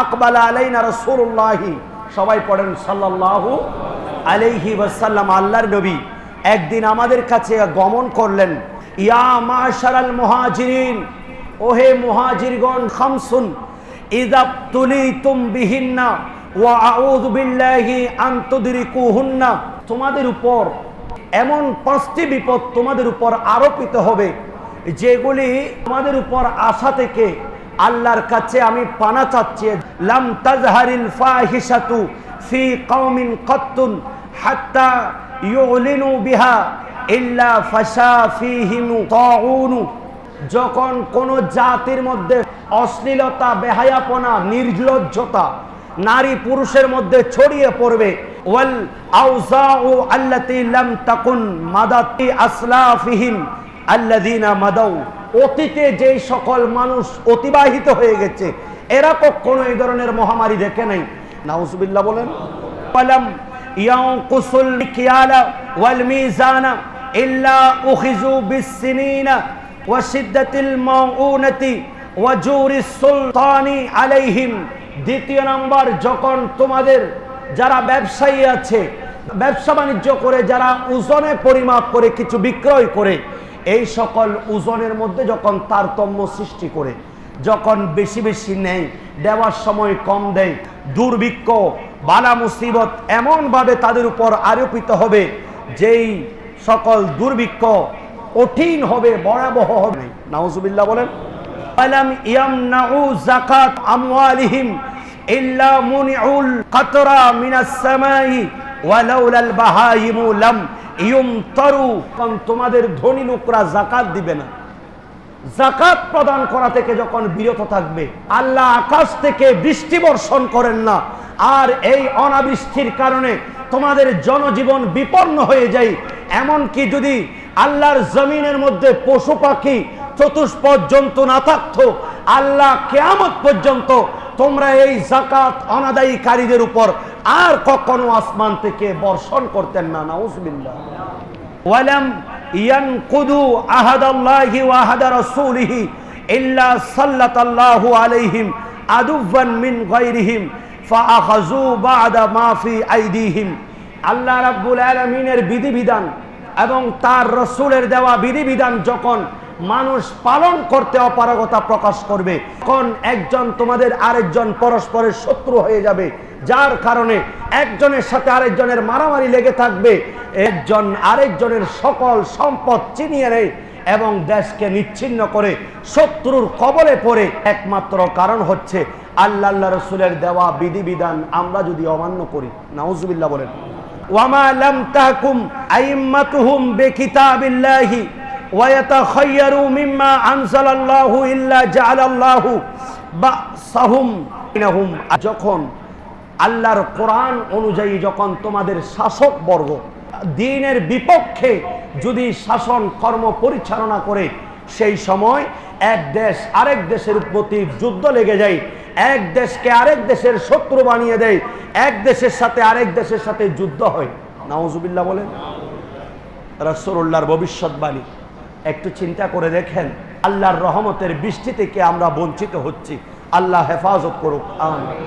আকবাল আলাইনা রসুল্লাহি সবাই পড়েন, সাল্লাল্লাহু আলাইহি ওয়াসাল্লাম, আল্লাহর নবী। একদিন আমাদের কাছে গমন করলেন, ইয়া মাশারাল মুহাজিরিন, ওহে মুহাজিরগণ, খামসুন ইদাব তুলিতুম বিহিন্না ওয়া আউযু বিল্লাহি আন তুদরিকুহুন্না। তোমাদের উপর, এমন পাঁচটি বিপদ তোমাদের উপর আরোপিত হবে, যেগুলি তোমাদের উপর আশা থেকে আল্লাহর কাছে আমি পানা চাচ্ছি, লাম তাজহারিল ফাহিশাতু ফি কওমিন কত্তুন হাত্তা ইউলিনু বিহা ইল্লা ফাশা ফিহিম তাউনু। যখন কোন জাতির মধ্যে অশ্লীলতা, বেহায়াপনা, নির্লজ্জতা নারী পুরুষের মধ্যে ছড়িয়ে পড়বে, ওয়াল আউজাউ আল্লাতি লাম তাকুন মাদাতি আসলাফিহিম আল্লাযিনা মাদাউ। অতীতে যেই সকল মানুষ অতিবাহিত হয়ে গেছে, এরা কখনো এই ধরনের মহামারী দেখে নাই। নাউজুবিল্লাহ বলেন, ওয়ালাম ইয়ানকুসুল মিকিয়ালা ওয়াল মিজানা ইল্লা উখিজু বিসসিনিনা ওয়া শিদ্দাতিল মাউনাতি ওয়া জুরিস সুলতানি আলাইহিম। দ্বিতীয় নাম্বার, যখন তোমাদের যারা ব্যবসায়ী আছে, ব্যবসা বাণিজ্য করে, যারা ওজনে পরিমাপ করে, কিছু বিক্রয় করে এই সকল ওজনের মধ্যে যখন তারতম্য সৃষ্টি করে, যখন বেশি বেশি নেয়, দেওয়ার সময় কম দেয়, দুর্ভিক্ষ, বালা মুসিবত এমনভাবে তাদের উপর আরোপিত হবে, যেই সকল দুর্ভিক্ষ কঠিন হবে, ভয়াবহ হবে। নাউজুবিল্লাহ বলেন, আলাম তোমাদের ধনী লোকরা জাকাত দিবে না। জাকাত প্রদান করা থেকে যখন বিরত থাকবে, আল্লাহ আকাশ থেকে বৃষ্টি বর্ষণ করেন না। আর এই অনাবৃষ্টির কারণে তোমাদের জনজীবন বিপন্ন হয়ে যায়। এমনকি যদি আল্লাহর জমিনের মধ্যে পশু পাখি চতুষ্পদ জন্তু না থাকতো, আল্লাহ কেয়ামত পর্যন্ত তোমরা এই জাকাত অনাদায়ীকারীদের উপর আর কখনো আসমান থেকে বর্ষণ করতেন না নাউজবিল্লা ওয়ালাম ইয়ানকুদু আহাদাল্লাহি ওয়া আহাদা রাসূলিহি ইল্লা সাল্লাতাল্লাহু আলাইহিম আদুবান মিন গায়রিহিম ফাআখাযু বা'দা মা ফি আইদিহিম। আল্লাহ রাব্বুল আলামিনের বিধিবিধান এবং তার রসুলের দেওয়া বিধিবিধান যখন মানুষ পালন করতে অপারগতা প্রকাশ করবে। তখন একজন তোমাদের আরেকজন পরস্পরের শত্রু হয়ে যাবে, যার কারণে একজনের সাথে আরেকজনের মারামারি লেগে থাকবে, একজন আরেকজনের সকল সম্পদ চিনিয়ে নেয় এবং দেশকে নিচ্ছিন্ন করে শত্রুর কবলে পড়ে। একমাত্র কারণ হচ্ছে আল্লাহ আল্লাহ রসুলের দেওয়া বিধিবিধান আমরা যদি অমান্য করি। নাউজুবিল্লাহ বলেন ওয়ামা লাম তাহকুম আইম্মাতুহুম বিকিতাবিল্লাহি ويتخيروا مما أنزل الله إلا جعل الله بأسهم بينهم যখন আল্লাহর কোরআন অনুযায়ী যখন তোমাদের শাসক বর্গ দিনের বিপক্ষে যদি শাসন কর্ম পরিচালনা করে সেই সময় এক দেশ আরেক দেশের প্রতি যুদ্ধ লেগে যায় এক দেশকে আরেক দেশের শত্রু বানিয়ে দেয় এক দেশের সাথে আরেক দেশের সাথে যুদ্ধ হয় নাউজুবিল্লাহ বলেন রসুল্লাহর ভবিষ্যৎবাণী একটু চিন্তা করে দেখেন, আল্লাহর রহমতের বৃষ্টি থেকে আমরা বঞ্চিত হচ্ছি। আল্লাহ হেফাজত করুক, আমিন।